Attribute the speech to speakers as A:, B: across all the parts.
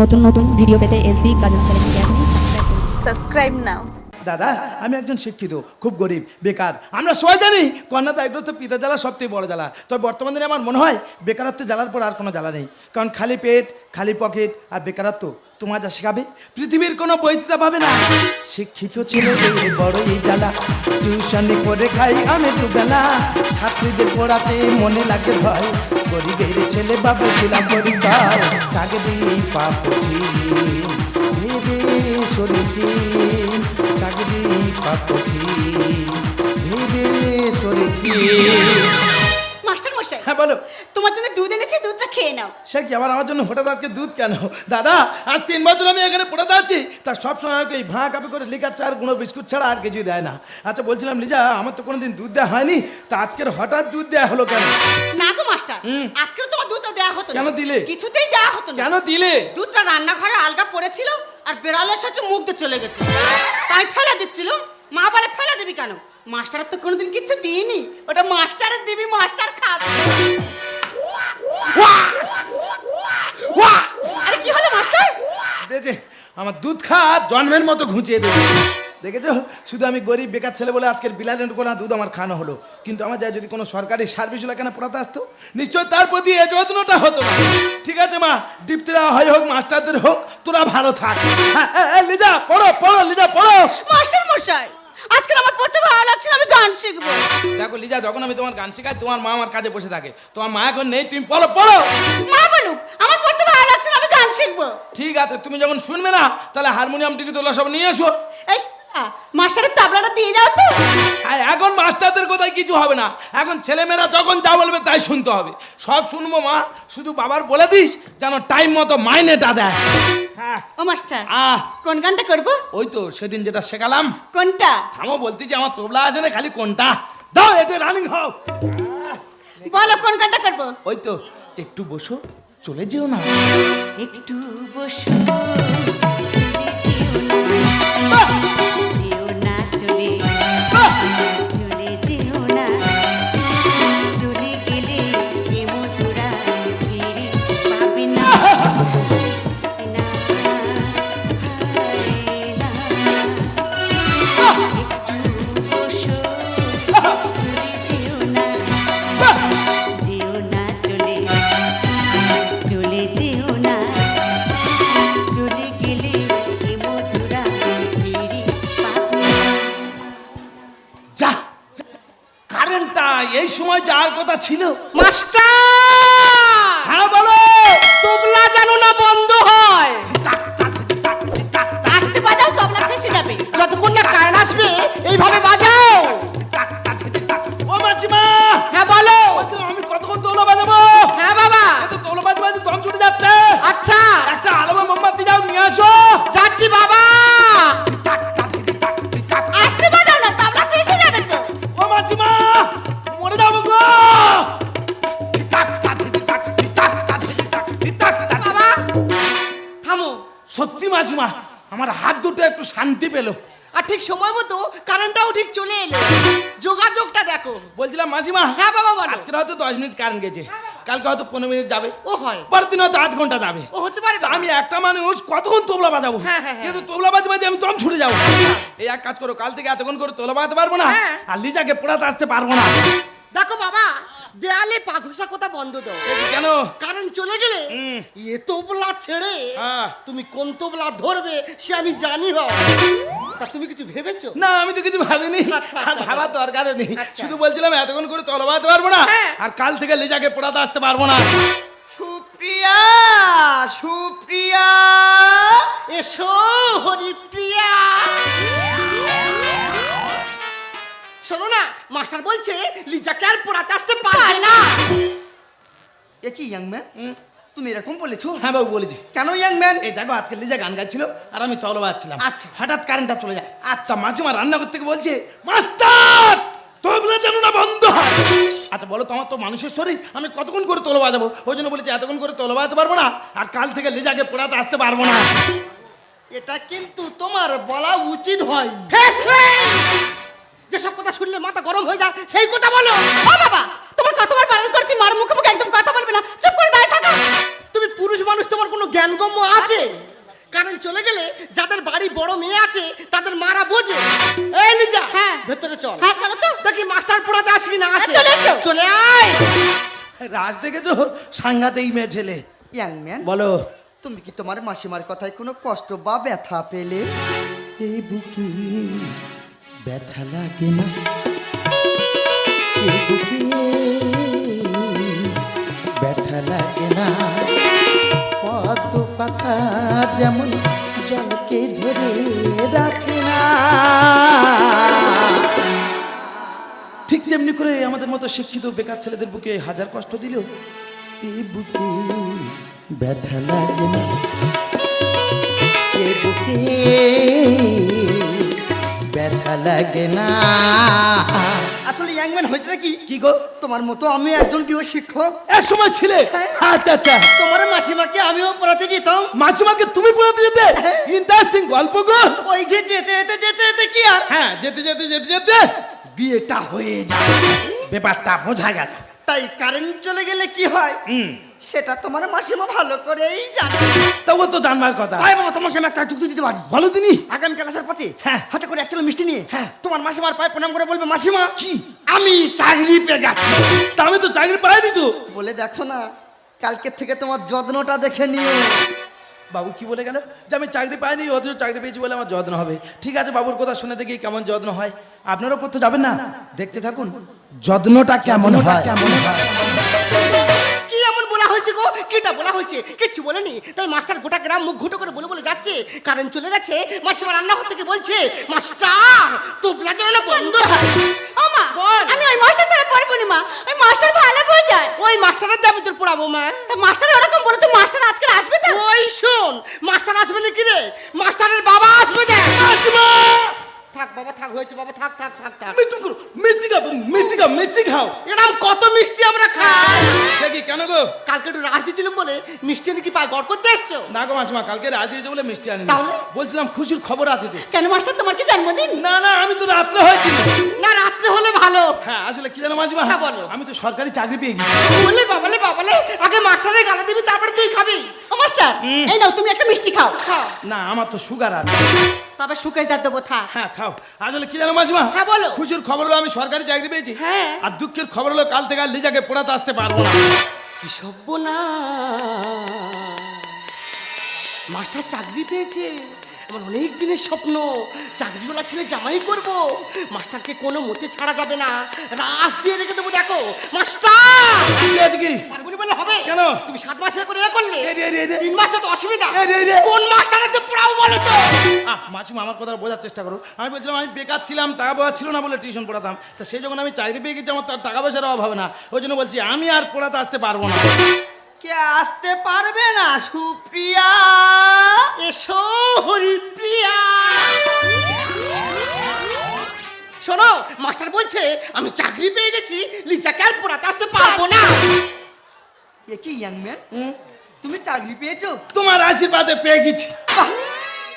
A: নতুন নতুন ভিডিও পেতে এসবি গাজন চ্যানেলকে আপনি সাবস্ক্রাইব
B: নাও
C: দাদা আমি একজন শিক্ষিত খুব গরিব বেকার। আমরা সবাই জানি কন্যা দায়গ্রস্ত পিতা জ্বালা সবথেকে বড় জ্বালা। তবে বর্তমান দিনে আমার মনে হয় বেকারত্ব জ্বালার পর আর কোনো জ্বালা নেই। কারণ খালি পেট খালি পকেট আর বেকারত্ব তোমার যা শেখাবে পৃথিবীর কোনো বৈধতা পাবে না। শিক্ষিত ছেলে এই বড় জ্বালা। টিউশনি করে খাই আমি দুবেলা। ছাত্রীদের পড়াতে মনে লাগে ভয়। গরিবের ছেলে বাবু ছিলাম পরিবার কাকে দিই পাপ ভেবে সরিতে চাকরি পাপথি ভেবে সরিতে
D: মাস্টার মশাই
C: হ্যাঁ বলো।
D: তোমার জন্য দুধ এনেছি দুধটা খেয়ে নাও।
C: সে কি আবার আমার জন্য হঠাৎ আজকে দুধ কেন? দাদা আর তিন বছর আমি এখানে পড়াতে আছি। তা সব সময় আমাকে এই ভাঁ কাপি করে লিখা চার গুঁড়ো বিস্কুট ছাড়া আর কিছুই দেয় না। আচ্ছা বলছিলাম লিজা আমার তো কোনোদিন দুধ দেওয়া হয়নি। তা আজকের হঠাৎ দুধ দেওয়া হলো কেন?
D: না গো মাস্টার। আজকে তোমার দুধটা দেওয়া হতো।
C: কেন দিলে?
D: কিছুতেই দেওয়া হতো না।
C: কেন দিলে?
D: দুধটা রান্নাঘরে আলগা পড়েছিল আর বেড়ালের সাথে মুখ দিয়ে চলে গেছে। তাই ফেলে দিচ্ছিল। মা বলে ফেলে দিবি কেন? মাস্টারের তো কোনোদিন কিচ্ছু দিইনি। ওটা মাস্টারের দিবি মাস্টার খাবে। আরে কি হলো মাস্টার?
C: আমার দুধ খাওয়া জন্মের মতো ঘুঁচিয়ে দেবে দেখেছ? শুধু আমি গরিব বেকার ছেলে বলে আজকের বিলালেন্ট করা দুধ আমার খাওয়ানো হলো। কিন্তু আমার যা যদি কোনো সরকারি সার্ভিস হলো কেন পড়াতে আসতো? নিশ্চয় তার প্রতি এ যত্নটা হতো। না ঠিক আছে মা ডিপ্তিরা হয় হোক মাস্টারদের হোক তোরা ভালো থাক। হ্যাঁ, লিজা পড়ো পড়ো লিজা পড়ো।
D: মাস্টার মশাই আজকে আমার পড়তে ভালো লাগছে আমি গান শিখব।
C: দেখো লিজা যখন আমি তোমার গান শেখাই তোমার মা আমার কাজে বসে থাকে। তোমার মা এখন নেই তুমি পড়ো পড়ো।
D: মা বলুক আমার পড়তে ভালো লাগছে আমি গান শিখব।
C: ঠিক আছে তুমি যখন শুনবে না তাহলে হারমোনিয়াম টিকি তোলা সব নিয়ে এসো
D: মাস্টারের তাবলাটা দিয়ে যাও তো।
C: আর এখন মাস্টারদের কোথায় কিছু হবে না। এখন ছেলেমেয়েরা যখন যা বলবে তাই শুনতে হবে। সব শুনব মা। শুধু বাবার বলে দিস যেন টাইম মতো মাইনেটা দেয়। হ্যাঁ।
D: ও মাস্টার।
C: আহ।
D: কোন গানটা করব?
C: ওই তো সেদিন যেটা শেখালাম।
D: কোনটা?
C: থামো বলতে যে আমার তোবলা আছে না খালি কোনটা? দাও এটা রানিং হও।
D: বলো কোন গানটা করব?
C: ওই তো একটু বসো চলে যেও না।
D: একটু বসো যেও একটু
C: শান্তি পেল।
D: আর ঠিক সময় মতো কারেন্টটাও ঠিক চলে এলো। যোগাযোগটা দেখো।
C: বলছিলাম মাসিমা
D: হ্যাঁ বাবা বলো।
C: আজকে হয়তো দশ মিনিট কারেন্ট গেছে। কালকে হয়তো পনেরো মিনিট যাবে।
D: ও হয়।
C: পরের দিন হয়তো আধ ঘণ্টা যাবে।
D: ও হতে পারে
C: তা আমি একটা মানুষ কতক্ষণ তোবলা বাজাবো
D: হ্যাঁ, হ্যাঁ, হ্যাঁ।
C: কিন্তু তোবলা বাজে বাজে আমি দম ছুটে যাব। এই এক কাজ করো কাল থেকে এতক্ষণ করে তোলা বাজাতে পারব না?
D: হ্যাঁ।
C: আর লিজাকে পড়াতে আসতে পারব না।
D: দেখো বাবা দেয়ালে পা ঘষা কথা বন্ধ দাও
C: কেন
D: কারণ চলে গেলে। এ তোবলা ছেড়ে
C: হ্যাঁ।
D: তুমি কোন তোবলা ধরবে সে আমি জানি বাবা তা তুমি কিছু ভেবেছো
C: না আমি তো কিছু ভাবিনি
D: আচ্ছা,
C: আর
D: আচ্ছা।
C: দরকার নেই
D: আচ্ছা।
C: শুধু বলছিলাম এতক্ষণ করে তোলা পারব না
D: হ্যাঁ।
C: আর কাল থেকে লিজাকে পড়াতে আসতে পারব না
D: সুপ্রিয়া সুপ্রিয়া এসো হরিপ্রিয়া শোনো না মাস্টার বলছে লিজাকে আর পড়াতে আসতে পারবে না।
E: এ কি ইয়াং ম্যান তুমি এরকম বলেছ?
C: হ্যাঁ বাবু বলেছি।
E: কেন ইয়াং ম্যান
C: এই দেখো আজকে লিজা গান গাচ্ছিল আর আমি তলা বাজছিলাম
E: আচ্ছা।
C: হঠাৎ কারেন্টটা চলে যায়। আচ্ছা। মাঝে মা রান্না করতে গিয়ে বলছে মাস্টার তোমরা যেন না বন্ধ হয়। আচ্ছা বলো তোমার তো মানুষের শরীর আমি কতক্ষণ করে তোলা বাজাবো? ওই জন্য বলেছি এতক্ষণ করে তোলা বাজাতে পারব না আর কাল থেকে লিজাকে পড়াতে আসতে পারব না।
D: এটা কিন্তু তোমার বলা উচিত হয় শুনলে মাথা গরম হয়ে যায় সেই কথা বলো। ও বাবা তোমার কতবার বারণ করছি মার মুখে মুখে একদম কথা বলবে না। চুপ করে দাঁড়িয়ে থাকো। তুমি
E: পুরুষ মানুষ তোমার কোনো জ্ঞানগম্য আছে? কারণ চলে গেলে যাদের বাড়ি বড় মেয়ে আছে তাদের মারা বোঝে। এই লিজা
D: হ্যাঁ।
E: ভেতরে চল।
D: হ্যাঁ চলো তো।
E: দেখি মাস্টার পড়াতে আসবি না আসে
D: চলে এসো।
E: চলে আয়।
C: রাজ দেখেছ? সাংঘাতেই মেয়ে ছেলে।
E: ইয়াং ম্যান
C: বলো।
E: তুমি কি তোমার মাসিমার কথায় কোনো কষ্ট বা ব্যথা পেলে?
C: এই বুকে ব্যথা লাগে না? ব্যথা লাগে না? কত পাতা যেমন জলকে ধরে রাখে না। ঠিক তেমনি করে আমাদের মতো শিক্ষিত বেকার ছেলেদের বুকে হাজার কষ্ট দিলেও এই বুকে ব্যথা লাগে না। এ বুকে
E: আসলে ইয়াংম্যান হয়েছে কি?
C: কি গো?
E: তোমার মতো আমি একজন গৃহ শিক্ষক।
C: এক সময় ছিলে? আচ্ছা আচ্ছা।
E: তোমার মাসিমাকে আমিও পড়াতে যেতাম।
C: মাসিমাকে তুমি পড়াতে যেতে? ইন্টারেস্টিং গল্প গো।
E: ওই যে যেতে যেতে যেতে যেতে কি আর?
C: হ্যাঁ যেতে যেতে যেতে যেতে।
E: বিয়েটা হয়ে যায়।
C: ব্যাপারটা বোঝা গেল।
E: তাই কারেন্ট চলে গেলে কি হয়? সেটা তোমার মাসিমা ভালো করেই জানে।
C: তবু তো জানবার কথা।
E: তাই বাবা তোমাকে আমি একটা যুক্তি দিতে পারি।
C: বলো তিনি
E: আগামী ক্লাসের পথে
C: হ্যাঁ।
E: হাতে করে এক কিলো মিষ্টি নিয়ে
C: হ্যাঁ।
E: তোমার মাসিমার পায়ে প্রণাম করে বলবে মাসিমা
C: কি?
E: আমি চাকরি পেয়ে গেছি।
C: তা আমি তো চাকরি পাইনি তো।
E: বলে দেখো না কালকে থেকে তোমার যত্নটা দেখে নিয়ে
C: বাবু কি বলে গেল? যে আমি চাকরি পাইনি অথচ চাকরি পেয়েছি বলে আমার যত্ন হবে। ঠিক আছে বাবুর কথা শুনে দেখি কেমন যত্ন হয়। আপনারাও করতে যাবেন না? দেখতে থাকুন যত্নটা কেমন হয়। কেমন হয়।
E: গো? কিটা বলা হয়েছে? কিচ্ছু বলেনি? তাই মাস্টার গোটা গ্রাম মুখ ঘুটো করে বলে বলে যাচ্ছে। কারেন্ট চলে গেছে। মাসিমা রান্নাঘর থেকে বলছে মাস্টার তুবলা যেন বন্ধ হয়।
D: ও মা আমি ওই মাস্টার ছাড়া পড়ব না মা। ওই মাস্টার ভালো বোঝায়
E: ওই মাস্টারের দাবি তোর পড়াবো মা।
D: তা মাস্টার ওরকম বলেছে মাস্টার আজকে আসবে তো?
E: ওই শোন মাস্টার আসবে নাকি রে? মাস্টারের বাবা আসবে দেখ থাক বাবা থাক হয়েছে বাবা থাক থাক থাক থাক।
C: মিষ্টি করো মিষ্টি খাও মিষ্টি খাও মিষ্টি খাও।
E: এরকম কত মিষ্টি আমরা খাই?
C: সে কি কেন গো?
E: কালকে একটু রাত দিয়েছিলাম বলে মিষ্টি নাকি পায় গড় করতে এসছো?
C: না গো মাসিমা কালকে রাত দিয়েছে বলে মিষ্টি আনি
E: তাহলে?
C: বলছিলাম খুশির খবর আছে তো।
D: কেন মাস্টার তোমার কি জন্মদিন?
C: না না আমি তো রাত্রে হয়েছিল
E: না রাত্রে হলে ভালো।
C: হ্যাঁ আসলে কি জানো মাসিমা?
E: হ্যাঁ, বলো।
C: আমি তো সরকারি চাকরি পেয়ে গেছি।
E: বলে বাবালে বাবালে আগে মাস্টারের গালা দিবি তারপরে তুই খাবি।
D: ও মাস্টার এই নাও তুমি একটা মিষ্টি খাও।
E: খাও।
C: না আমার তো সুগার আছে।
D: তবে সুকেশ দাঁত দেবো থা
C: হ্যাঁ খাও। আসলে কি জানো মাসিমা?
E: হ্যাঁ, বলো।
C: খুশির খবর হলো আমি সরকারি চাকরি পেয়েছি।
E: হ্যাঁ।
C: আর দুঃখের খবর হলো কাল থেকে আর লিজাকে পড়াতে আসতে পারব না।
E: কি সভ্য না মাস্টার চাকরি পেয়েছে? আমার অনেক দিনের স্বপ্ন। চাকরিওয়ালা ছেলে জামাই করব। মাস্টারকে কোনো মতে ছাড়া যাবে না। রাস দিয়ে রেখে দেবো দেখো। মাস্টার! পারবনি বলে হবে?
C: কেন?
E: তুমি সাত মাসে করে এ করলে। তিন মাসে তো অসুবিধা।
C: রে, রে।
E: কোন মাস্টারের তো পড়াও বলো তো?
C: মাসিমা আমার কথা বোঝার চেষ্টা করো। আমি বলছিলাম আমি বেকার ছিলাম টাকা পয়সা ছিল না বলে টিউশন পড়াতাম। তা সেই যখন আমি চাকরি পেয়ে গেছি আমার তো আর টাকা পয়সার অভাব না। ওই জন্য বলছি আমি আর পড়াতে আসতে পারব না।
E: কে আসতে পারবে না সুপ্রিয়া। এসো হরিপ্রিয়া। শোনো মাস্টার বলছে আমি চাকরি পেয়ে গেছি লিজাকে আর পড়াতে আসতে পারব না। এ কি ইয়াং ম্যান তুমি চাকরি পেয়েছ?
C: তোমার আশীর্বাদে পেয়ে গেছি।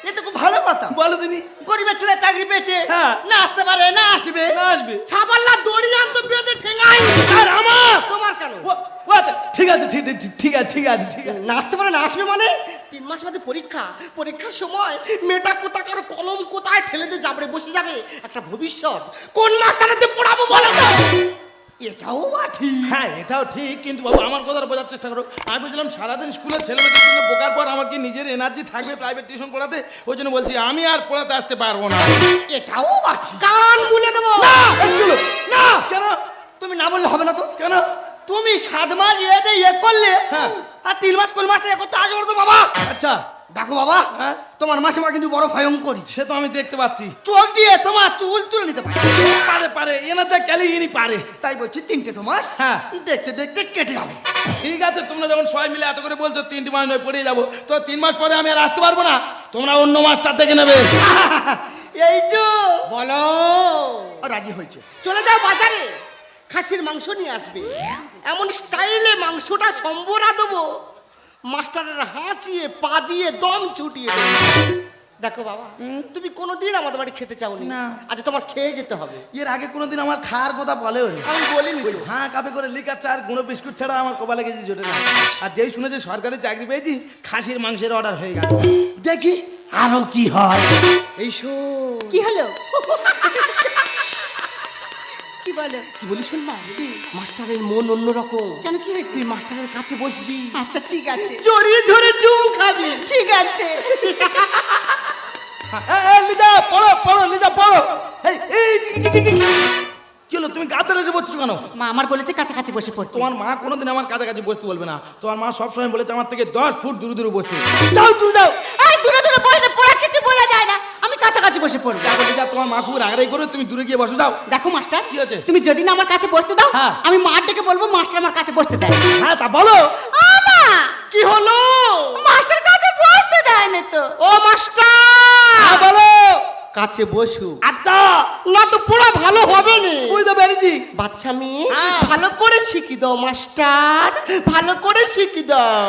E: এ তো খুব ভালো কথা।
C: বলো দিনি।
E: গরিবের ছেলে চাকরি পেয়েছে
C: হ্যাঁ।
E: না আসতে পারে না আসবে।
C: না আসবে।
E: ছাপাল্লা দড়ি আনতো বিয়েতে ঠেঙ্গাই
C: আর আমার?
E: তোমার কেন?
C: ও ও আচ্ছা ঠিক আছে ঠিক ঠিক- আছে ঠিক আছে ঠিক আছে।
E: না আসতে পারে না আসবে মানে? তিন মাস বাদে পরীক্ষা। পরীক্ষার সময় মেয়েটা কোথাকার কলম কোথায় ঠেলে দিয়ে যাবড়ে বসে যাবে। একটা ভবিষ্যৎ। কোন মাস্টারেতে পড়াবো বলো? এটাও বা ঠিক?
C: হ্যাঁ এটাও ঠিক কিন্তু বাবু আমার কথাটা বোঝার চেষ্টা করো। আমি বলছিলাম সারাদিন স্কুলে ছেলেমেয়েদের সঙ্গে বোকার পর আমার কি নিজের এনার্জি থাকবে প্রাইভেট টিউশন পড়াতে? ওই জন্য বলছি আমি আর পড়াতে আসতে পারব না।
E: এটাও বা ঠিক? কান মুলে দেবো।
C: একটু না! কেন?
E: তুমি না বললে হবে না তো।
C: কেন?
E: তুমি সাত মাস ইয়ে করলে
C: হ্যাঁ।
E: আর তিন মাস কোন মাসে ইয়ে করতে আসবে তো বাবা।
C: আচ্ছা
E: দেখো বাবা
C: হ্যাঁ?
E: তোমার মাসিমা কিন্তু বড় ভয়ঙ্করী।
C: সে তো আমি দেখতে পাচ্ছি।
E: চোখ দিয়ে তোমার চুল তুলে নিতে পারে।
C: পারে পারে এনাতে ক্যালি ইনি পারে।
E: তাই বলছি তিনটে তো মাস।
C: হ্যাঁ।
E: দেখতে দেখতে কেটে যাবে।
C: ঠিক আছে তোমরা যখন সবাই মিলে এত করে বলছো তিনটি মাস নয় পড়িয়ে যাব। তো তিন মাস পরে আমি আর আসতে পারব না। তোমরা অন্য মাস্টার থেকে নেবে।
E: এই তো
C: বলো।
E: রাজি হয়েছে। চলে যাও বাজারে। খাসির মাংস নিয়ে আসবে। এমন স্টাইলে মাংসটা সম্বরা দেবো। মাস্টারের হাঁচিয়ে পা দিয়ে দম ছুটিয়ে দেখো বাবা তুমি কোনোদিন আমাদের বাড়ি খেতে চাও
C: না।
E: আজ তোমার খেয়ে যেতে হবে।
C: এর আগে কোনোদিন আমার খাওয়ার কথা বলেও নি।
E: আমি বলিনি।
C: হ্যাঁ কাপে করে লিকার চা আর গুঁড়ো বিস্কুট ছাড়া আমার কপালে গেছি জোটে না। আর যেই শুনেছি সরকারি চাকরি পেয়েছি খাসির মাংসের অর্ডার হয়ে গেল। দেখি আরও কি হয়।
E: এই
D: কি হলো? কি বলো?
E: কি বলি শোন মাস্টারের মন অন্যরকম।
D: কেন কি হয়েছে?
E: তুই মাস্টারের কাছে বসবি।
D: আচ্ছা ঠিক আছে।
E: জড়িয়ে ধরে চুম খাবি।
D: ঠিক আছে।
C: লিজা পড়ো পড়ো লিজা পড়ো। কি- হলো তুমি গাতে এসে বসছো কেন?
D: মা আমার বলেছে কাছাকাছি বসে পড়তে।
C: তোমার মা কোনোদিন আমার কাছাকাছি বসতে বলবে না। তোমার মা সবসময় বলেছে আমার থেকে দশ ফুট দূরে দূরে বসতে। যাও দূরে যাও
D: এই দূরে দূরে বসলে পড়া কিছু বলা যায় না আমি কাছাকাছি বসে পড়ব।
C: দেখো লিজা তোমার মা খুব রাগারাই করে তুমি দূরে গিয়ে বসো যাও।
D: দেখো মাস্টার
C: কি হয়েছে?
D: তুমি যদি না আমার কাছে বসতে দাও
C: হ্যাঁ।
D: আমি মার ডেকে বলব মাস্টার আমার কাছে বসতে দেয়।
C: হ্যাঁ তা বলো।
D: আমা
E: কি হলো?
D: মাস্টার কাছে বসতে দেয় না তো।
E: ও মাস্টার!
C: হ্যাঁ বলো।
E: কাছে বসু।
C: আচ্ছা
E: না তো পুরো ভালো হবে না
C: বুঝতে পেরেছি।
E: বাচ্চা মেয়ে
C: হ্যাঁ।
E: ভালো করে শিখি দাও মাস্টার ভালো করে শিখি দাও।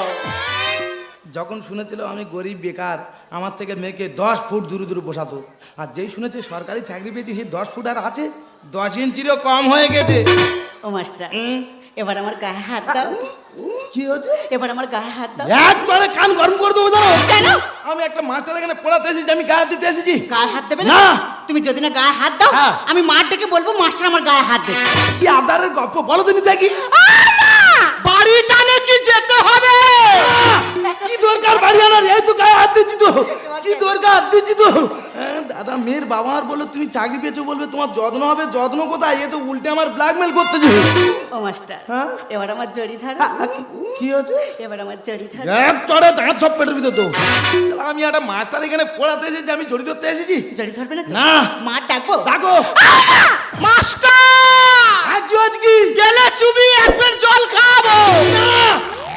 C: যখন শুনেছিল আমি গরিব বেকার আমার থেকে মেয়েকে দশ ফুট দূরে দূরে বসাতো। আর যেই শুনেছে সরকারি চাকরি পেয়েছি সেই দশ ফুট আর আছে দশ ইঞ্চিরও কম হয়ে গেছে।
D: ও মাস্টার এবার আমার গায়ে হাত দাও।
C: কি হচ্ছে
D: এবার আমার গায়ে হাত দাও।
C: একবারে কান গরম করে দেবো জানো?
D: কেন?
C: আমি একটা মাস্টার এখানে পড়াতে এসেছি আমি গায়ে দিতে এসেছি।
D: গায়ে হাত দেবে না। তুমি যদি না গায়ে হাত দাও
C: হ্যাঁ।
D: আমি মার ডেকে বলব মাস্টার আমার গায়ে হাত দেবে
C: কি আদারের গল্প বলো তুমি দেখি।
E: বাড়িটা নাকি যেতে হবে?
C: কি দরকার বাড়ি আনার? এই তো গায়ে হাত দিচ্ছি তো। কি দরকার? দিচ্ছি তো। হ্যাঁ, দাদা মেয়ের বাবা আর বলল তুমি চাকরি পেয়েছ বলবে তোমার যত্ন হবে যত্ন কোথায়? এ তো উল্টে আমার ব্ল্যাকমেল করতে যাবে।
D: ও মাস্টার
C: হ্যাঁ?
D: এবার আমার জড়ি ধরো।
C: কি হচ্ছে
D: এবার আমার জড়ি ধরো।
C: এক চড়ে দাঁত সব পেটের ভিতর তো। আমি একটা মাস্টার এখানে পড়াতে এসেছি আমি জড়ি ধরতে এসেছি।
D: জড়ি ধরবে না তো?
C: না।
D: মার ডাকবো
C: ডাকো।
E: মাস্টার!
C: হচ্ছে কি
E: গেলে চুবি এক প্লেট জল খাব
C: না!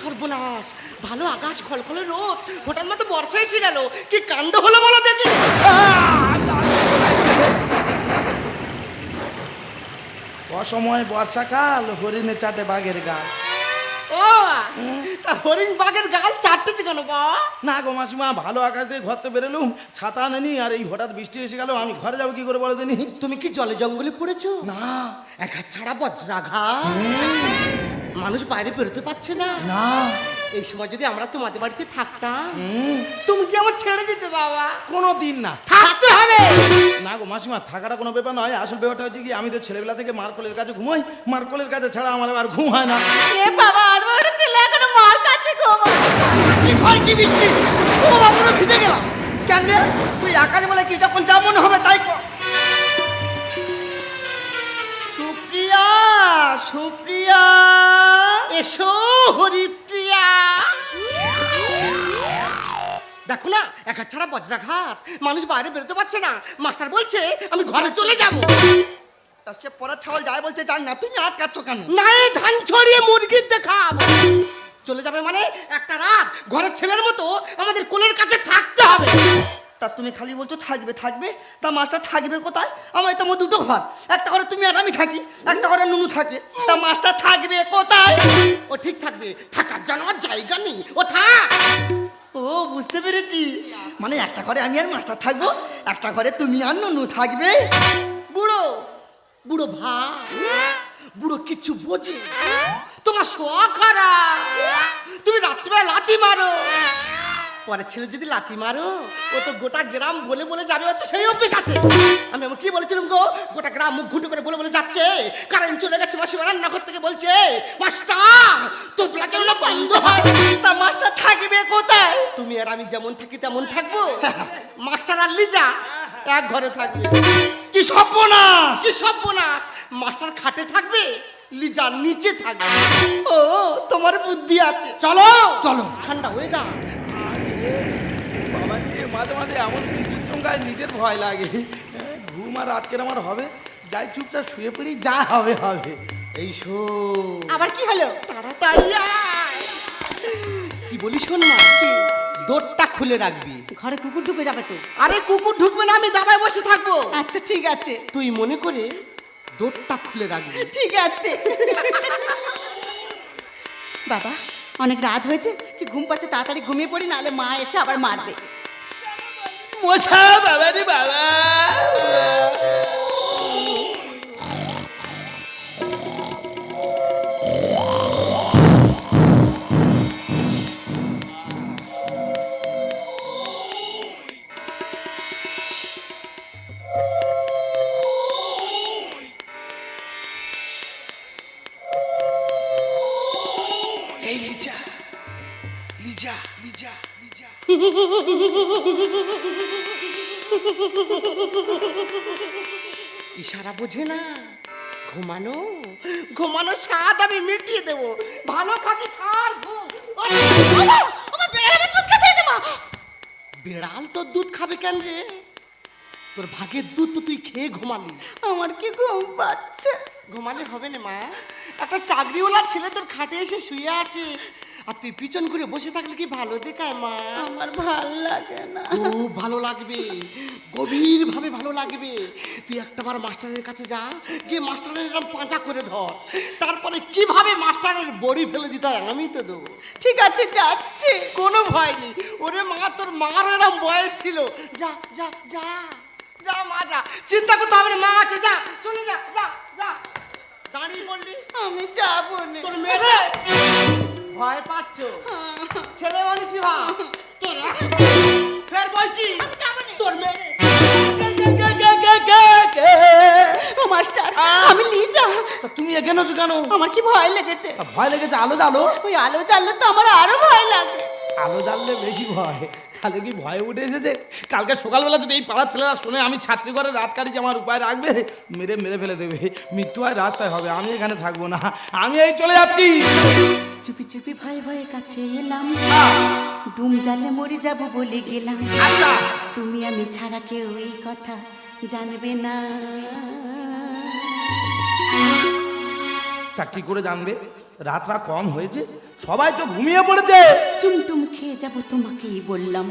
E: সর্বনাশ। ভালো আকাশ খলখলে রোদ। হঠাৎ মতো বর্ষা এসে গেল। কি কাণ্ড হলো বলো দেখি?
C: অসময় বর্ষাকাল হরিণে চাটে বাঘের গাল।
E: ও তা হরিণ বাঘের গাল চাটতেছে কেন বাবা
C: না গো মাসিমা ভালো আকাশ দিয়ে ঘর তো বেরোলুম ছাতা নেনি আর এই হঠাৎ বৃষ্টি এসে গেল আমি ঘরে যাব কি করে বলো দিনি
E: তুমি কি জলে জঙ্গলে পড়েছো?
C: না।
E: এক হাত ছাড়া বজ্রাঘা মানুষ বাইরে বেরোতে পারছে না।
C: না।
E: এই সময় যদি আমরা তোমাদের বাড়িতে থাকতাম তুমি কি আমার ছেড়ে দিতে বাবা?
C: কোনো দিন না।
E: থাকতে হবে।
C: না গো মাসিমা থাকাটা কোনো ব্যাপার নয়। আসল ব্যাপারটা হচ্ছে কি আমি তো ছেলেবেলা থেকে মার্কলের কাছে ঘুমাই। মার্কলের কাছে ছাড়া আমার আর ঘুম হয় না।
D: এ বাবা আমার একটা ছেলে এখনও মার কাছে ঘুমো
E: কি ভয় কি বৃষ্টি? ও বাবা পুরো ভিজে গেলাম। কেন রে? তুই আকাশ বলে কি যখন যা মনে হবে তাই কর। সুপ্রিয়া সুপ্রিয়া। এসো হরিপ্রিয়া। দেখো না এক হাত ছাড়া বজ্রাঘাত। মানুষ বাইরে বেরোতে পারছে না। মাস্টার বলছে আমি ঘরে চলে যাব।
C: তার সে পড়া ছাওয়াল যায় বলছে যাক না তুমি আটকাচ্ছ কেন?
E: নাই ধান ছড়িয়ে মুরগির দেখাব। চলে যাবে মানে একটা রাত ঘরের ছেলের মতো আমাদের কোলের কাছে থাকতে হবে।
B: তা তুমি খালি বলছো থাকবে থাকবে? তা মাস্টার থাকবে কোথায়? আমার তো আমার দুটো ঘর। একটা ঘরে তুমি আর আমি থাকি, একটা ঘরে নুনু থাকে। তা মাস্টার থাকবে কোথায়?
E: ও ঠিক থাকবে, থাকার জন্য জায়গা নেই। ও থাক।
B: ও, বুঝতে পেরেছি। মানে একটা ঘরে আমি আর মাস্টার থাকব, একটা ঘরে তুমি আর নুনু থাকবে।
E: বুড়ো বুড়ো ভা বুড়ো কিছু বোঝে। তোমার শোয়া খারাপ। তুমি রাত্রিবেলা লাথি মারো। পরের ছেলে যদি লাথি মারো ও তো গোটা গ্রাম বলে বলে যাবে ও তো সেই অভ্যেস আছে। আমি আমার কি বলেছিলাম গো? গোটা গ্রাম মুখ ঘুঁটে করে বলে বলে যাচ্ছে। কারেন্ট চলে গেছে মাসিমা রান্নাঘর থেকে বলছে মাস্টার তোর যেন না বন্ধ হয়?
B: তা মাস্টার থাকবে কোথায়?
E: তুমি আর আমি যেমন থাকি তেমন থাকব। মাস্টার আর লিজা এক ঘরে থাকবে।
C: কি সর্বনাশ!
E: কি সর্বনাশ! মাস্টার খাটে থাকবে লিজা নিচে থাকবে।
B: ও তোমার বুদ্ধি আছে।
E: চলো!
C: চলো
E: ঠান্ডা
C: বাবা রে মাঝে মাঝে এমন বিদ্যুৎ চমকায় নিজের ভয় লাগে। ঘুম আর আজকের আমার হবে। যাই চুপচাপ শুয়ে পড়ি যা হবে হবে।
E: এই
D: আবার কি হলো?
E: তাড়াতাড়ি কি বলি শোন না দোরটা খুলে রাখবি।
D: ঘরে কুকুর ঢুকে যাবে তো?
E: আরে কুকুর ঢুকবে না আমি দাবায় বসে থাকব।
D: আচ্ছা ঠিক আছে।
E: তুই মনে করে দোরটা খুলে রাখবি।
D: ঠিক আছে। বাবা অনেক রাত হয়েছে। কি ঘুম পাচ্ছে তাড়াতাড়ি ঘুমিয়ে পড়ি নাহলে মা এসে আবার মারবে।
C: মশা বাবা রে বাবা এই
E: ইশারা বোঝে না। ঘুমানো ঘুমানো স্বাদ আমি মিটিয়ে দেবো। ভালো খাবি খার বেড়াল তোর দুধ খাবে কেন রে? তোর ভাগের দুধ তো তুই খেয়ে ঘুমালি।
D: আমার কি ঘুম পাচ্ছে?
E: ঘুমালে হবে না মা। একটা চাকরিওয়ালা ছেলে তোর খাটে এসে শুয়ে আছে। আর তুই পিছন করে বসে থাকলে কি ভালো দেখায় মা
D: আমার ভালো লাগে না।
E: খুব ভালো লাগবে গভীর ভাবে ভালো লাগবে। তুই একটাবার মাস্টারের কাছে যা গিয়ে মাস্টারের এরকম পাঁচা করে ধর। তারপরে কীভাবে মাস্টারের বড়ি ফেলে দিতে হয় আমি তো দেবো।
D: ঠিক আছে যাচ্ছে।
E: কোনো ভয় নেই। ওরে মা তোর মার এরকম বয়স ছিল। যা যা যা যা মা যা। চিন্তা করতে হবে না মা আছে যা চলে যা যা যা। দাঁড়িয়ে বললি?
D: আমি যাব না।
E: তোর মেরে ভয় পাচ্ছ? ছেলে মানুষই ভা তোরা? ফের বলছি তোর
D: ও মাস্টার আমি লিজা
C: তুমি এখানে আছো কেন?
D: আমার কি ভয় লেগেছে?
C: ভয় লেগেছে আলো জ্বালো?
D: ওই আলো জ্বাললে তো আমার আরও ভয় লাগে।
C: আলো জ্বাললে বেশি ভয়। তাহলে কি ভয়ে উঠে এসেছে? কালকে সকালবেলা যদি এই পাড়ার ছেলেরা শুনে আমি ছাত্রী ঘরে রাত কাটিয়ে আমার উপায় রাখবে? মেরে মেরে ফেলে দেবে। মৃত্যু হয় রাস্তায় হবে আমি এখানে থাকব না। আমি এই চলে যাচ্ছি।
F: চুপি চুপি ভয়ে ভয়ে কাছে এলাম। ডুম জালে মরে যাব বলে গেলাম।
C: আচ্ছা।
F: তুমি আমি ছাড়া কেউ এই কথা জানবে না।
C: তা কি করে জানবে? রাতটা কম হয়েছে। সবাই তো ঘুমিয়ে পড়েছে।
F: চুমটুম খেয়ে যাব তোমাকেই বললাম।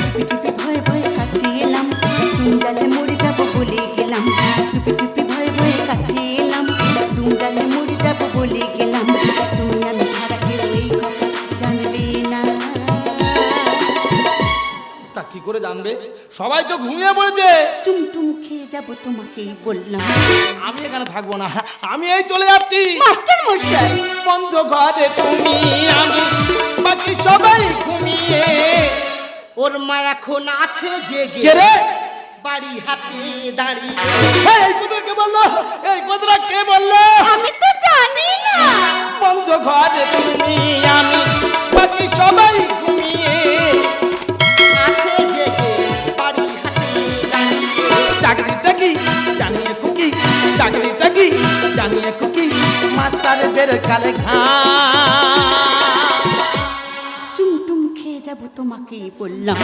F: চুপি চুপি ভয়ে ভয়ে কাছে এলাম। জালে মরে যাব বলে গেলাম। চুপি চুপি ভয়ে ভয়ে কাছে এলাম। ডুম জালে মরে যাব বলে
C: করে জানবে। সবাই তো ঘুমিয়ে পড়েছে।
F: চুমটুম খেয়ে যাব তোমাকেই বললাম।
C: আমি এখানে থাকব না আমি এই চলে যাচ্ছি।
D: মাস্টার মশাই।
C: বন্ধ ঘরে তুমি আমি বাকি সবাই ঘুমিয়ে।
E: ওর মা এখন আছে জেগে।
C: কে রে?
E: বাড়ি হাতে দাঁড়িয়ে।
C: এই, এই কথাটা কে বলল? এই কথাটা কে বলল?
D: আমি তো জানি না।
C: বন্ধ ঘরে তুমি আমি বাকি সবাই ঘুমিয়ে। চাকরিটা কি জানিয়ে খুকি চাকরিটা কি জানিয়ে খুকি মাস্টারদের কালে ঘা।
F: চুমটুম খেয়ে যাব তোমাকেই বললাম।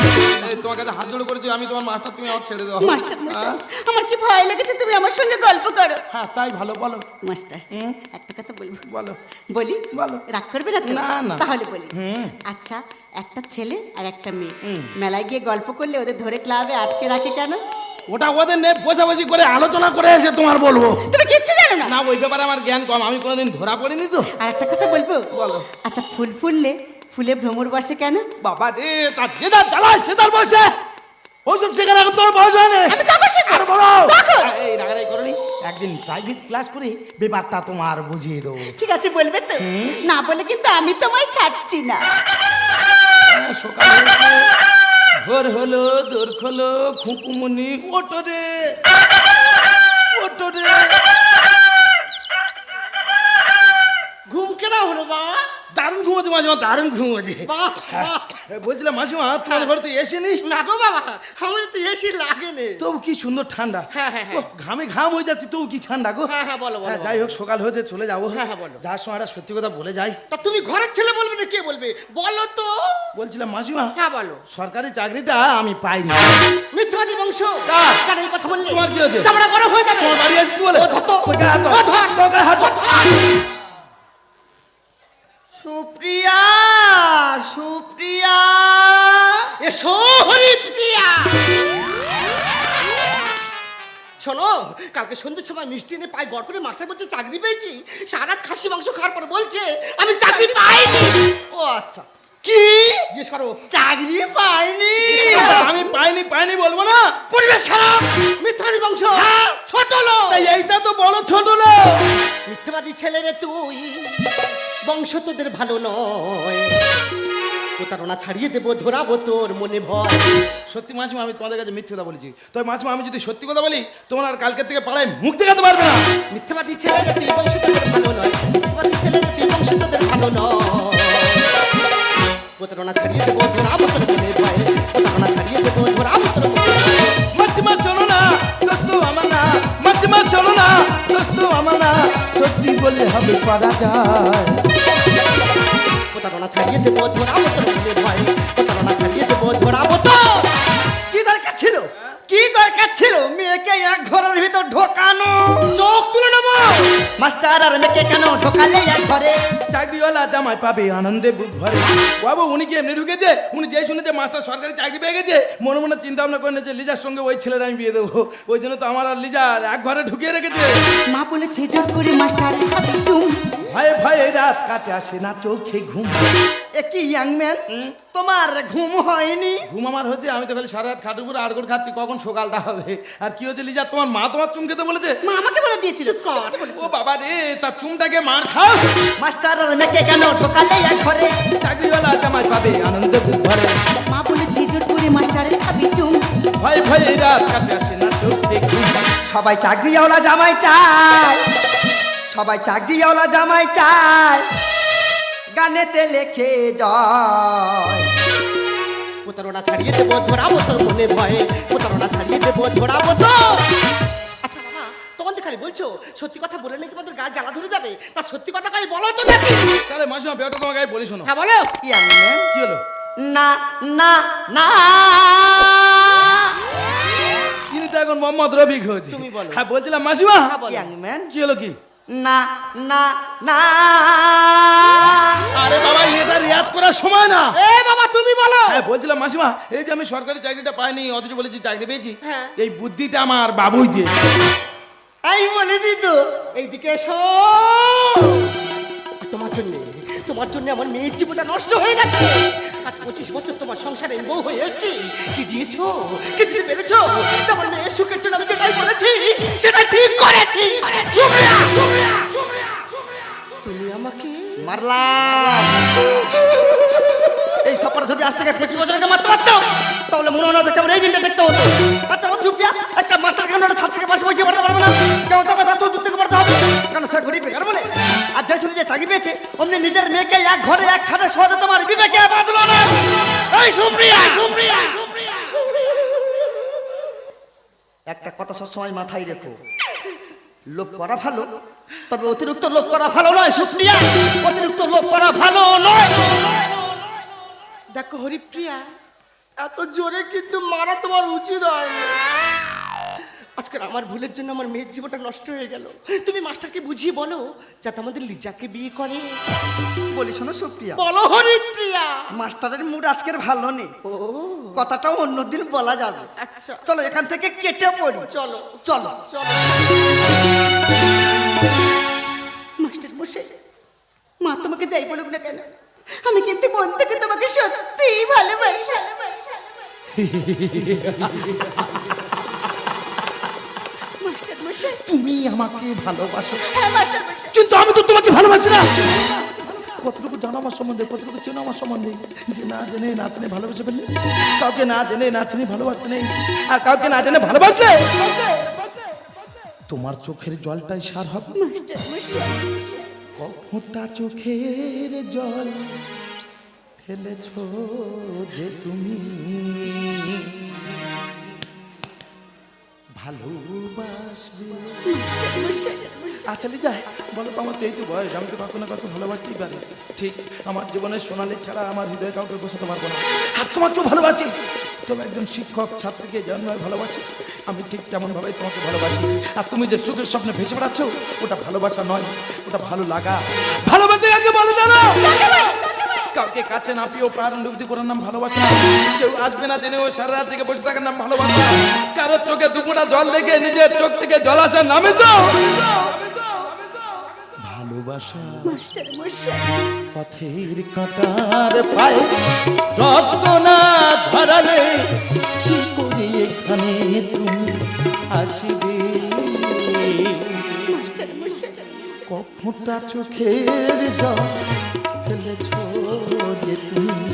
C: তোমার কাছে হাত জোড়ো করেছি আমি তোমার মাস্টার তুমি আমার ছেড়ে দাও।
D: মাস্টার মশাই আমার কি ভয় লেগেছে তুমি আমার সঙ্গে গল্প করো।
C: হ্যাঁ তাই ভালো বলো।
D: মাস্টার একটা কথা বলব?
C: বলো।
D: বলি?
C: বলো।
D: রাগ করবে না
C: না, না।
D: তাহলে বলি। আচ্ছা একটা ছেলে আর একটা মেয়ে।
C: হুম।
D: মেলায় গিয়ে গল্প করলে ওদের ধরে ক্লাবে আটকে রাখে কেন?
C: ওটা ওদের নে বসাবসি করে আলোচনা করে এসে তোমার বলব।
D: তুমি কিচ্ছু জানো না।
C: না ওই ব্যাপারে আমার জ্ঞান কম আমি কোনোদিন ধরা পড়িনি তো।
D: আর একটা কথা বলব?
C: বলো।
D: আচ্ছা ফুল ফুললে ফুলে ভ্রমর বসে কেন?
C: বাবা রে তার যে তার জ্বালায় সে তার বসে। ওইসব শেখার এখন তোর বয়স হয় না।
D: আমি কখন শেখাবো?
C: আরে বলো? এই রাগারাগি করনি একদিন প্রাইভেট ক্লাস করে ব্যাপারটা তোমার বুঝিয়ে দেবো।
D: ঠিক আছে বলবে তো? না বলে কিন্তু আমি তোমায় ছাড়ছি না।
C: সকালে ভোর হলো, দোর খোলো, খুকুমনি, ওটো রে। ওটো রে।
E: ঘুম কেনা হলো বাবা
C: দারুণ ঘুমোচ্ছে মাঝে দারুণ ঘুমোজে
E: বাহ বাহ।
C: বলছিলাম মাসিমা তোমার ঘরে তো এসে নি
E: না গো বাবা আমাদের তো এসি লাগে নে
C: তবু কি সুন্দর ঠান্ডা।
E: হ্যাঁ, হ্যাঁ, হ্যাঁ।
C: ঘামে ঘাম হয়ে যাচ্ছে তবু কি ঠান্ডা গো।
E: হ্যাঁ, হ্যাঁ, বলো, বলো,
C: হ্যাঁ, যাই হোক সকাল হয়েছে চলে যাব।
E: হ্যাঁ, হ্যাঁ, বলো।
C: যার সময় সত্যি কথা বলে যাই।
E: তা তুমি ঘরের ছেলে বলবে না কে বলবে? বলো তো।
C: বলছিলাম মাসিমা
E: হ্যাঁ বলো।
C: সরকারি চাকরিটা আমি পাইনি।
E: বংশ।
C: কার?
E: এই কথা বললে?
C: তোমার কি হয়েছে?
E: চামড়া গরম হয়ে যাবে।
C: তোমার বাড়ি বলে
E: ও ধর তো।
C: হাত
E: ধর।
C: হাত।
B: সুপ্রিয়া সুপ্রিয়া।
E: এসো হরিপ্রিয়া শোনো কালকে সন্ধ্যের সময় মিষ্টি এনে পায়ে গড় করে মাস্টার বলছে চাকরি পেয়েছি? সারা খাসি মাংস খাওয়ার পরে বলছে আমি চাকরি পাইনি।
B: ও আচ্ছা।
E: কি? জিজ্ঞেস করো।
B: চাকরি পাইনি?
C: আমি পাইনি পাইনি বলব না?
E: পরিবেশ খারাপ। মিথ্যাবাদী বংশ। ছোট লোক।
C: তাই এইটা তো বড় ছোট লোক।
E: মিথ্যাবাদী ছেলে রে তুই বংশ তোদের ভালো নয়। প্রতারণা ছাড়িয়ে দেবো ধরাবো তোর মনে ভয়।
C: সত্যি মাসিমা আমি তোমাদের কাছে মিথ্যে কথা বলেছি। তবে মাসিমা আমি যদি সত্যি কথা বলি তোমার আর কালকের থেকে পাড়ায় মুখ দেখাতে পারবে না।
E: মিথ্যাবাদী ছেলে রে তুই বংশ তোদের ভালো নয়। মিথ্যাবাদী ছেলে রে তুই বংশ তোদের ভালো নয়। প্রতারণা ছাড়িয়ে দেবো ধরাবো তোর মনে ভয়। প্রতারণা ছাড়িয়ে দেবো ধরাবো তোর
C: মাসিমা শোনো না দোস্ত আমার না। মাসিমা শোনো না দোস্ত আমার না। সত্যি বলে হবে পারা যায়।
E: প্রতারণা ছাড়িয়ে দেবো ধরাবো তোর মনে ভয়। প্রতারণা ছাড়িয়ে দেবো ধরাবো তোর
B: কি দরকার ছিল? কি দরকার ছিল মেয়েকে এক ঘরের ভিতর ঢোকানো?
E: চোখ তুলে নেব।
B: মাস্টার আর মেয়েকে কেন ঢোকালে এক ঘরে?
C: চাকরিওয়ালা জামাই পাবে আনন্দে বুক ভরে। বাবু উনি কি এমনি ঢুকেছে? উনি যেই শুনেছে মাস্টার সরকারি চাকরি পেয়ে গেছে মনে মনে চিন্তা ভাবনা করে নিয়েছে লিজার সঙ্গে ওই ছেলের আমি বিয়ে দেবো। ওই জন্য তো আমার আর লিজার এক ঘরে ঢুকিয়ে রেখেছে।
F: মা বলেছে জোর করে মাস্টার চুম।
C: ভয়ে ভয়ে রাত কাটে আসে না চোখে ঘুম।
B: এ কি ইয়াং ম্যান তোমার ঘুম হয়নি?
C: ঘুম আমার হচ্ছে আমি তো খালি সারা রাত খাটুর উপরে আড়গোড় খাচ্ছি কখন সকালটা হবে? আর কি হচ্ছে লিজা? তোমার মা তোমার চুম খেতে বলেছে?
E: মা আমাকে বলে দিয়েছিল।
C: ও বাবা রে তার চুমটাকে মার খাও।
B: মাস্টার আর মেয়েকে কেন ঢোকালে এক ঘরে?
C: চাকরিওয়ালা জামাই পাবে আনন্দে ভরে
F: মা বলেছে জোর করে মাস্টারের খাবে চুম।
C: ভয়ে ভয়ে রাত কাটে আসে না চোখে ঘুম।
B: সবাই চাকরিওয়ালা জামাই চায়। সবাই চাকরিওয়ালা জামাই চায়। গানেতে লেখে যায়
E: প্রতারণা ছাড়িয়ে দেবো ধরাবো তোর মনে ভয়ে। প্রতারণা ছাড়িয়ে দেবো ধরাবো তো আচ্ছা বাবা তখন তো খালি বলছো সত্যি কথা বলে নাকি তোমাদের গা জ্বালা ধরে যাবে? তা সত্যি কথা খালি বলো তো নাকি
C: তাহলে মাসিমা বেটা তোমাকে আমি বলি শোনো।
E: হ্যাঁ বলো।
B: ইয়াং ম্যান
C: কি হলো?
B: না না না।
C: তিনি তো এখন মোহাম্মদ রফিক হয়েছে।
E: তুমি বলো।
C: হ্যাঁ বলছিলাম মাসিমা।
E: হ্যাঁ, বলো।
B: ইয়াং ম্যান
C: কি হলো কি?
B: না না না।
C: আরে বাবা এটা রিয়াদ করার সময় না।
E: এ বাবা তুমি বলো।
C: হ্যাঁ বলছিলাম মাসিমা এই যে আমি সরকারি চাকরিটা পাইনি অথচ বলেছি চাকরি পেয়েছি
E: হ্যাঁ।
C: এই বুদ্ধিটা আমার বাবুই দিয়ে
B: আমি বলেছি তো
E: এইদিকে এসো। তোমার জন্য আমার মেয়ের জীবনটা নষ্ট হয়ে গেছে। আর পঁচিশ বছর তোমার সংসারে বউ হয়ে এসেছি। কি দিয়েছ? কি দিতে পেরেছ আমার মেয়ের সুখের জন্য আমি যেটাই বলেছি সেটা ঠিক করেছি। তুমি আমাকে
B: মারলাম এই থাপ্পড় যদি আজ থেকে পঁচিশ বছর আগে মারতে পারতো? তাহলে মনে হয় না কেমন এই দিনটা দেখতে হতো। আচ্ছা আমার চুপিয়া একটা মাস্টার কেন একটা ছাত্রকে পাশে বসিয়ে পড়তে পারবে না? কেমন তো কথা দূর থেকে পড়তে হবে? কেন সে গরিব বেকার বলে? আর যে শুনে যে চাকরি পেয়েছে, অমনি নিজের মেয়েকে এক ঘরে এক খাটে সহজে তোমার বিবেকে বাঁধলো না। এই সুপ্রিয়া! সুপ্রিয়া! একটা কথা সবসময় মাথায় রেখো। লোভ করা ভালো, তবে অতিরিক্ত লোভ করা ভালো নয়, সুপ্রিয়া। অতিরিক্ত লোভ করা ভালো নয়।
E: দেখো হরিপ্রিয়া এত জোরে কিন্তু মারা তোমার উচিত হয় আজকের আমার ভুলের জন্য আমার মেয়ের জীবনটা নষ্ট হয়ে গেল। তুমি মাস্টারকে বুঝিয়ে বলো যাতে আমাদের লিজাকে বিয়ে করে।
B: বলি শোনো সুপ্রিয়া।
E: বলো হরিপ্রিয়া।
B: মাস্টারের মুড আজকের ভালো নেই।
E: ও।
B: কথাটাও অন্যদিন বলা যাবে।
E: আচ্ছা।
B: চলো এখান থেকে কেটে পড়ি।
E: চলো।
B: চলো।
E: চলো।
F: মাস্টার মশাই মা তোমাকে যাই বলুক না কেন? আমি কিন্তু মন থেকে তোমাকে সত্যিই ভালোবাসি। মশাই
C: তুমি আমাকে ভালোবাসো।
F: হ্যাঁ
C: কিন্তু আমি তো তোমাকে ভালোবাসি না। কতটুকু জানো আমার সম্বন্ধে কতটুকু চেনো আমার সম্বন্ধে? যে না জেনে না জেনে ভালোবেসে ফেললে? কাউকে না জেনে না জেনে ভালোবাসতে নেই। আর কাউকে না জেনে ভালোবাসলে? তোমার চোখের জলটাই সার হবে।
F: মশাই।
C: চোখের জল ফেলেছ যে তুমি। ভালোবাসবে। আচ্ছা লিজা, বলো তো আমার তো এই তো বয়স, আমি তো কখনো কখনো ভালোবাসতেই পারি। ঠিক, আমার জীবনের সোনালি ছাড়া আমার হৃদয়ে কাউকে বসাতে পারব না। আর তোমাকেও ভালোবাসি। তবে একজন শিক্ষক, ছাত্রীকে জন্ম ভালোবাসি, আমি ঠিক তেমন ভাবে তোমাকে ভালোবাসি। আর তুমি যে সুখের স্বপ্নে ভেসে বেড়াচ্ছ, ওটা ভালোবাসা নয়, ওটা ভালো লাগা। ভালোবাসে আগে বলো জানো? কাউকে কাছে না পেয়েও প্রাণ ডুবতি করার নাম ভালোবাসা কেউ আসবে না জেনেও সারা রাত থেকে বসে থাকার নাম ভালোবাসা কারোর চোখে দুপুরা জল দেখে নিজের চোখ থেকে জল আসার নামে তো ভালোবাসা পথের কাঁটার পায়ে রক্ত না ধরালে কি করে এখানে তুমি আসবে? কখটা চোখের জল ফেলেছ। যে তুমি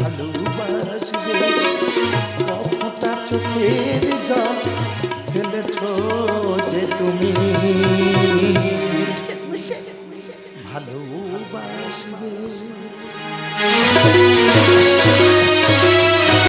C: ভালোবাসবে। কতটা চোখের জল ফেলেছ যে তুমি। ভালোবাসবে।